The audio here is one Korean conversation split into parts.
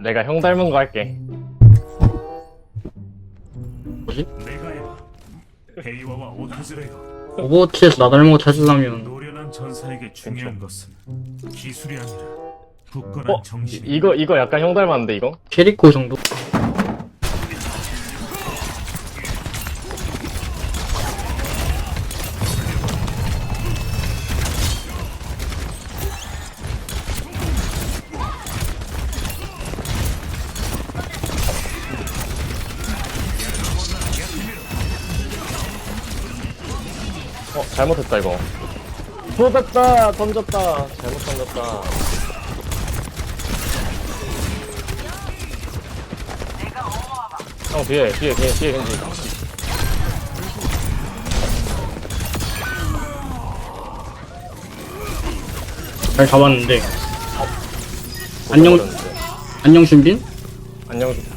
내가 형 닮은 거 할게. 뭐지? 내가 해봐. 헤이와와 오타즈레요. 오버워치에서 나 닮은 거 찾으려면 노련한 전사에게 중요한 것은 기술이 아니라 굳건한 어? 이- 정신. 이거 이거 약간 형 닮았는데 이거? 캐리코 정도? 어 잘못했다 이거. 쏟았다 던졌다 잘못 던졌다. 형 뒤에 뒤에 뒤에 뒤에 겐지. 잘 잡았는데 안녕. 안녕 신빈? 안녕.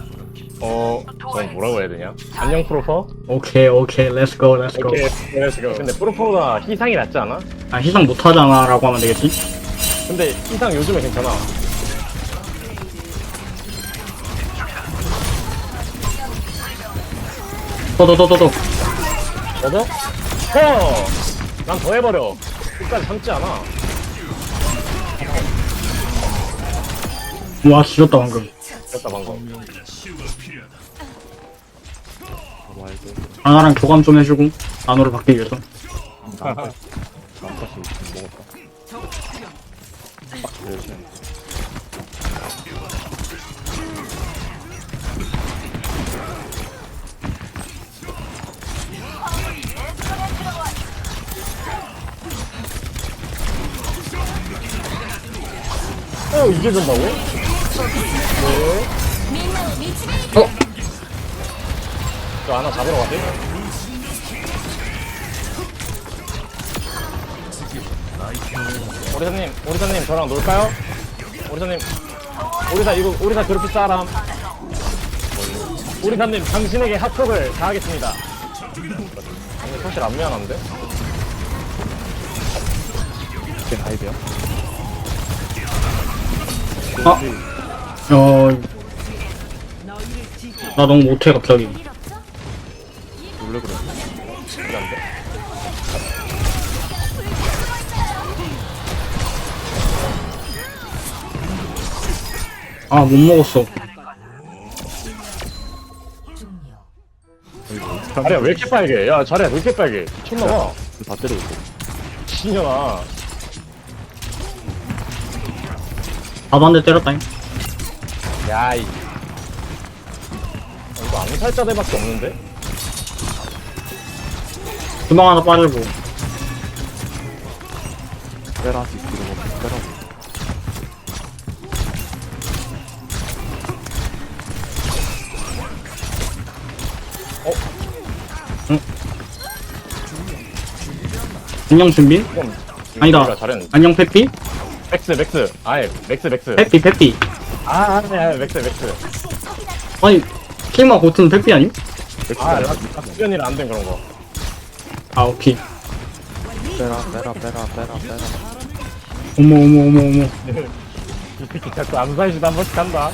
어, 저 뭐라고 해야 되냐? 안녕 프로퍼? 오케이 오케이 렛츠 고 렛츠 고 오케이, 렛츠고. 근데 프로퍼보다 희상이 낫지 않아? 아 희상 못 하잖아 라고 하면 되겠지? 근데 희상 요즘에 괜찮아. 더더더더더 맞아? 허! 난 더 해버려. 끝까지 참지 않아. 와 지렸다 방금 됐다, 방금. 아나랑 교감 좀 해주고 나노를 받기 위해서 어, 이게 된다고? 어? 저 하나 잡으러 가지? 오리사님, 오리사님, 저랑 놀까요? 오리사님, 오리사, 이거, 오리사 괴롭힐 사람. 오리사님, 당신에게 합격을 다하겠습니다. 근데 사실 안 미안한데? 이게 가입이야? 아? 어... 나 너무 못해 갑자기 원래 그래. 안 돼. 아 못 먹었어 자리야, 왜 이렇게 빨개? 야, 자리야, 왜 이렇게 빨개? 미쳤나봐. 다 때리고 있고. 신년아. 밥한대 때렸다잉 야, 이. 어, 이거 암살자들밖에 없는데? 주방 하나 빠지고 빼라, 뒤로 뭐 빼라. 안녕 신빈? 이건 아니다. 잘했는데. 안녕 페피? 맥스, 맥스. 아예, 맥스, 맥스. 페피 페피 아, 아니, 아니, 맥스, 맥스. 아니 킬마 고트는 페피 아님? 아, 수연이랑 안된 그런 거. 아 오케이 빼라, 빼라, 빼라, 빼라, 빼라. 어머 어머 어머 어머 이 새끼 자꾸 암살시도 한 번씩 한다.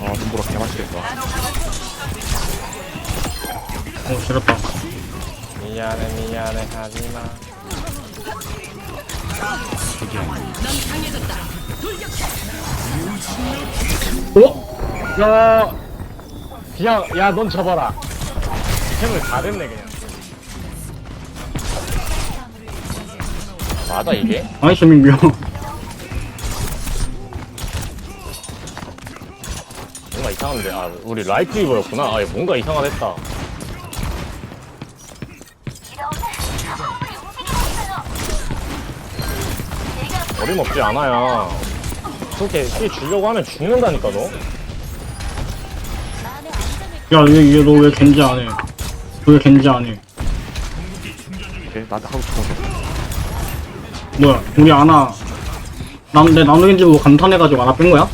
아, 눈보라 개맛있겠다. 어 지렸다 미안해, 미안해, 하지마. 어? 야, 그냥, 야, 넌 접어라. 캠을 다 됐네, 그냥. 맞아, 이게? 아니 신빈 뭔가 이상한데. 아, 우리 라이트 이버였구나. 아, 얘 뭔가 이상하겠다. 어림없지 않아야. 그렇게 피 주려고 하면 죽는다니까, 너. 야얘 너왜 겐지 안해 왜 겐지 안 해 오케이, 나한테 하고 싶어. 뭐야 우리 아나 남, 내 나노 겐지 보고 감탄해가지고 아나 뺀 거야?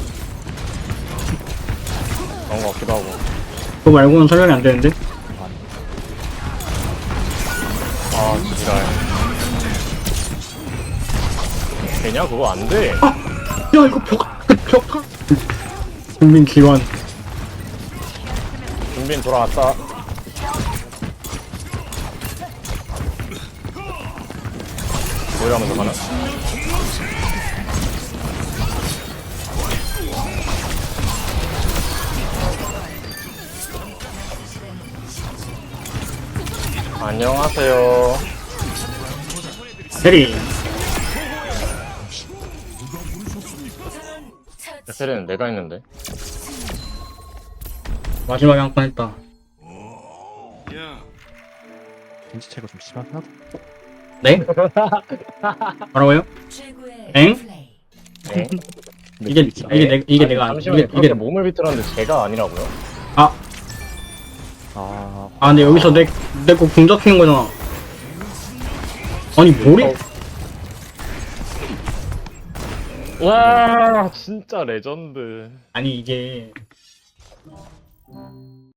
그런 거 같기도 하고. 그거 말고는 설명이 안 되는데 되냐? 그거 안 돼. 야 이거 벽, 그 벽. 국민 기원. 준빈 돌아왔다. 뭐 이러면서 가나? 안녕하세요. 대리. 에페리는 내가 했는데. 마지막에 한 판 했다. 겐지 차이가 좀 심하긴 하다 네? 뭐라고요? 엥? 네. 이게 이게 내 이게 내가 잠시만요. 이게 이게 몸을 비틀었는데 제가 아니라고요? 아, 아아 근데 여기서 내 내거궁 잡히는 거잖아. 아니 뭐래? 와 진짜 레전드. 아니 이게